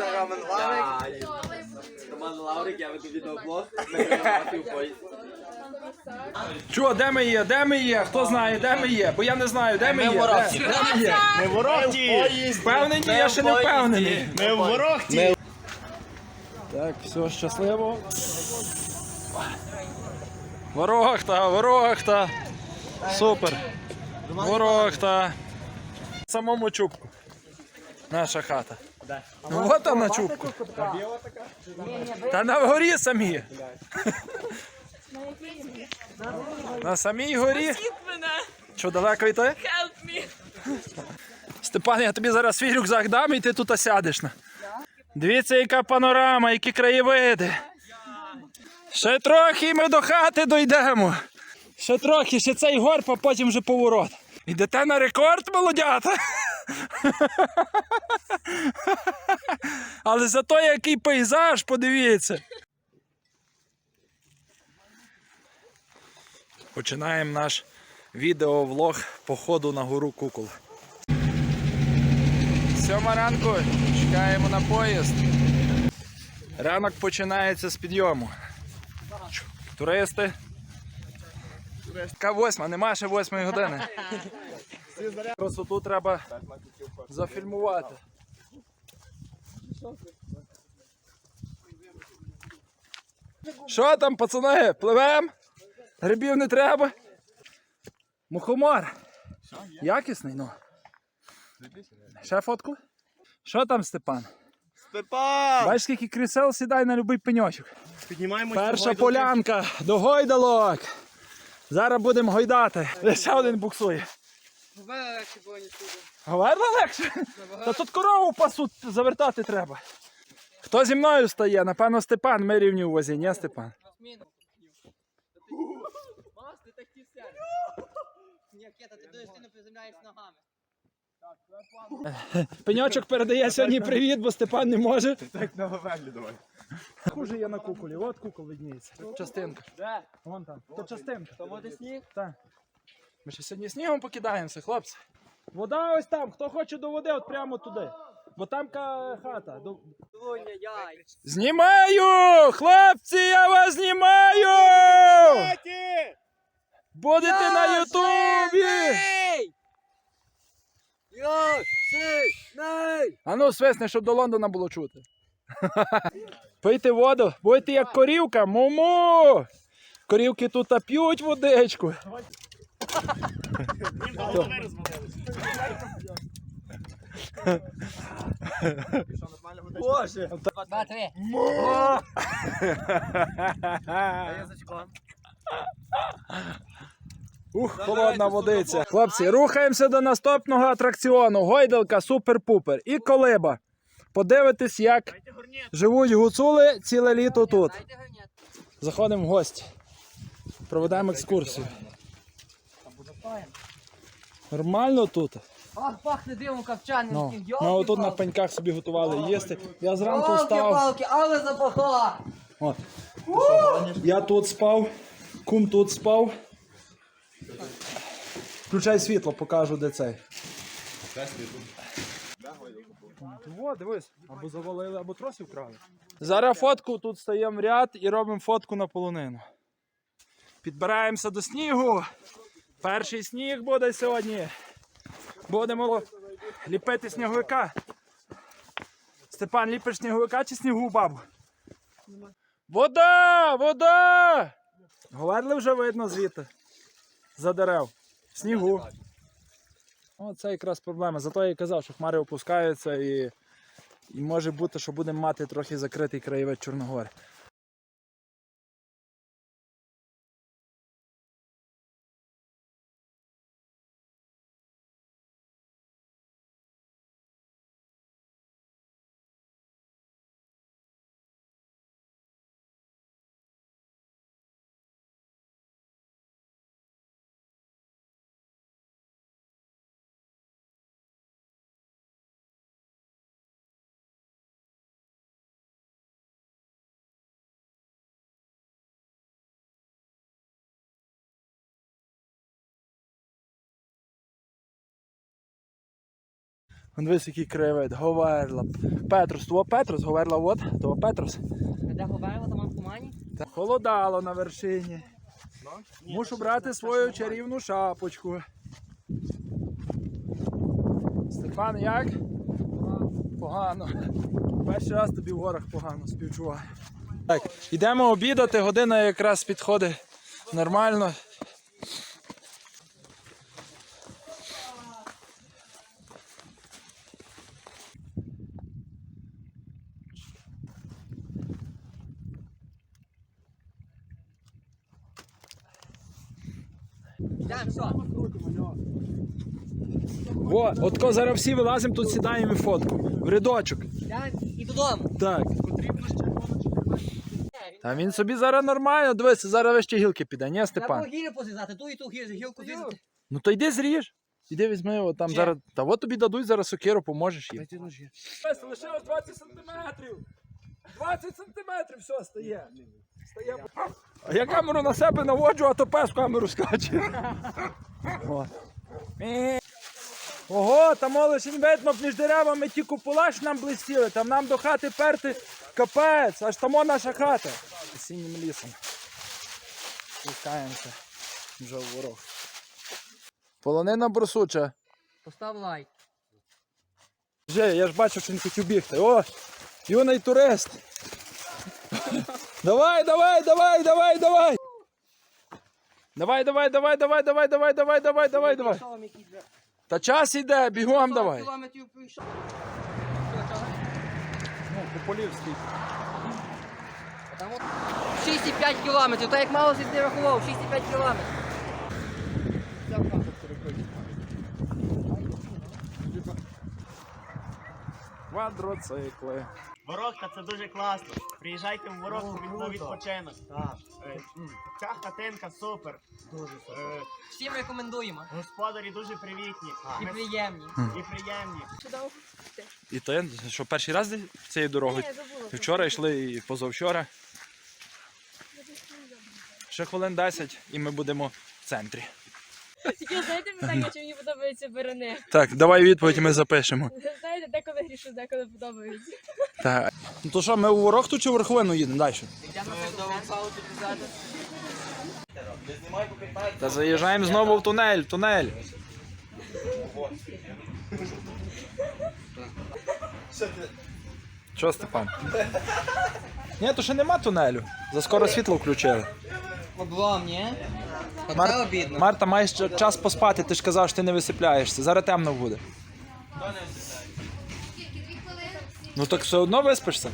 це Роман Лаврик. Роман Лаврик, я веду відеоблог. Чо, де ми є? Де ми є? Хто знає, де ми є? Бо я не знаю, де ми є. Де? Де ми є? Ми в ворогті! Впевнені, я ще не впевнений. Ми в ворогті! Так, все щасливо. Ворохта, ворохта. Супер. Ворохта. Самому чубку. Наша хата. Ну от там на чубку. Та на горі самі. На самій горі. Що далеко йти? Help me! Степан, я тобі зараз свій рюкзак дам і ти тут сядеш. Дивіться, яка панорама, які краєвиди. Ще трохи і ми до хати дійдемо. Ще трохи, ще цей горб, а потім вже поворот. Йдете на рекорд, молодята. Але зато який пейзаж, подивіться. Починаємо наш відеовлог походу на гору Кукол. Сьома ранку чекаємо на поїзд. Ранок починається з підйому. Туристи. Яка восьма, нема ще восьмої години. Красоту треба зафільмувати. Що там, пацани? Пливем? Грибів не треба. Мухомор. Якісний, ну. Ще фотку? Що там, Степан? Степан! Бачиш, скільки крісел сідай на будь-який пеньочок. Піднімаємо Перша полянка до гойдалок. Зараз будемо гойдати. Ще один буксує. Говорила легше? Та тут корову пасуть завертати треба. Хто зі мною стає? Напевно, Степан, ми рівні у возі, ні, Степан? Пеньочок передає сьогодні привіт, бо Степан не може. Так на Говерлі давай. Хуже є на куколі, от кукол видніється. Частинка. Де? Вон там. То частинка. То буде сніг? Так. Ми ще сьогодні снігом покидаємося, хлопці. Вода ось там. Хто хоче до води, от прямо туди. Бо там ка- хата. До- Знімаю! Хлопці, я вас знімаю! Будете на Ютубі! Йо, най! А ну свисни, щоб до Лондона було чути. Пийте воду, будете як корівка, муму! Корівки тут та п'ють водичку. Боже! Два, три. Ух, холодна водиця. Хлопці, рухаємося до наступного атракціону. Гойдалка супер-пупер і колиба. Подивитись, як живуть гуцули ціле літо тут. Заходимо в гості. Проведемо екскурсію. Нормально тут. Ах, пахне димом копчаним. Ну, ми отут на пеньках собі готували їсти. Я зранку встав. палки, але запахла. От. Я тут спав, кум тут спав. Включай світло, покажу, де цей. Во, дивись, або завалили, або тросів вкрали. Зараз фотку тут стаємо в ряд і робимо фотку на полонину. Підбираємося до снігу. Перший сніг буде сьогодні. Будемо ліпити сніговика. Степан, ліпиш сніговика чи снігу бабу? Вода! Вода! Говерли вже видно звідти. За дерев. Снігу. О, це якраз проблема. Зато я і казав, що хмари опускаються і, і може бути, що будемо мати трохи закритий краєвид Чорногори. Дивись, який краєвид. Говерла. Петрус. Того Петрус, Говерла от, того Петрус. Де говорила, там в тумані? Холодало на вершині. Мушу брати свою чарівну шапочку. Степан, як? Погано. Перший раз тобі в горах погано співчуваю. Так, йдемо обідати, година якраз підходить нормально. Йдемо, все. Во, от ко зараз всі вилазимо, тут сідаємо і фотку. В рядочок. І додому. Так. Та він собі зараз нормально, дивися, зараз вище гілки піде, ні, Треба Степан? гірю позрізати, ту і ту гілку зрізати. Ну то йди зріж. Іди візьми от там Чи? зараз. Та от тобі дадуть зараз сокиру, поможеш їм. Лишилось 20 сантиметрів. 20 сантиметрів, все, стає. Стає. А я камеру на себе наводжу, а то пес в камеру скаче. О. Ого, там лише видно між деревами ті купола ж нам блистіли, там нам до хати перти капець, аж тамо наша хата. Синім лісом. Спускаємося вже в ворог. Полонина брусуча. Постав лайк. Вже, я ж бачив, що він хотів бігти. О, юний турист. Давай, давай, давай, давай, давай. Давай, давай, давай, давай, давай, давай, давай, давай, давай, давай. Та час іде, бігом давай. кілометрів пройшов. Ну, Пополівський. Там от 6,5 кілометрів, так як мало ти рахував, 6,5 кілометрів. Квадроцикли. Ворогта це дуже класно. Приїжджайте в Ворогту від- на відпочинок. Е, Ця хатинка супер. Дуже супер. Всім рекомендуємо. Господарі дуже привітні І Ми- приємні. і приємні. І ти, що перший раз десь цією дорогою? Вчора йшли і позавчора. Ще хвилин 10 і ми будемо в центрі. Тільки знаєте питання, чи мені подобаються барани? Так, давай відповідь ми запишемо. Знаєте, деколи грішу, деколи подобаються. Так. Ну то що, ми у Ворохту чи в Верховину їдемо далі? Та заїжджаємо знову в тунель, в тунель. Що, Степан? Ні, то ще нема тунелю. Заскоро світло включили. Облом, ні? Мар- обідно. Марта, маєш час поспати, ти ж казав, що ти не висипляєшся. Зараз темно буде. Ну так все одно виспишся.